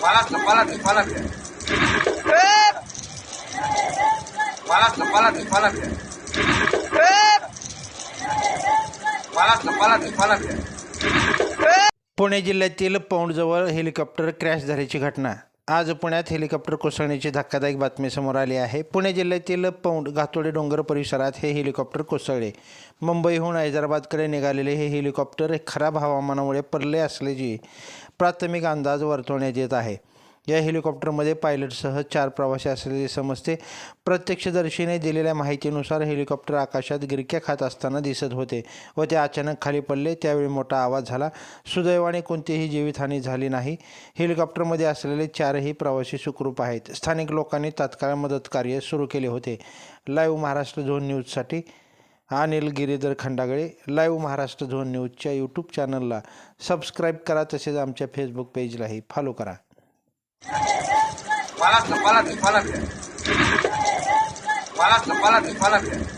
Palacio, palacio, palacio. Palacio, palacio, palacio. Palacio, palacio, palacio. Pune जिल्ह्यातील पौंडजवळ helicopter crash झाल्याची घटना आज पुण्यात हेलिकॉप्टर कोसळण्याची धक्कादायक बातमी समोर आली आहे. पुणे जिल्ह्यातील पौंड घातोडे डोंगर परिसरात हे हेलिकॉप्टर कोसळले. मुंबईहून हैदराबादकडे निघालेले हे हेलिकॉप्टर खराब हवामानामुळे पडले असल्याची प्राथमिक अंदाज वर्तवण्यात येत आहे. या हेलिकॉप्टरमध्ये पायलटसह चार प्रवासी असलेले समजते प्रत्यक्षदर्शीने दिलेल्या माहितीनुसार हेलिकॉप्टर आकाशात गिरक्या खात असताना दिसत होते व ते अचानक खाली पडले. त्यावेळी मोठा आवाज झाला सुदैवाने कोणतीही जीवितहानी झाली नाही. हेलिकॉप्टरमध्ये असलेले चारही प्रवासी सुखरूप आहेत. स्थानिक लोकांनी तात्काळ मदत कार्य सुरू केले होते. लाईव्ह महाराष्ट्र झोन न्यूजसाठी अनिल गिरीधर खंडागळे लाईव्ह महाराष्ट्र झोन न्यूजच्या यूट्यूब चॅनलला सबस्क्राईब करा तसेच आमच्या फेसबुक पेजलाही फॉलो करा. Palas, palas, palas. Palas, palas, palas.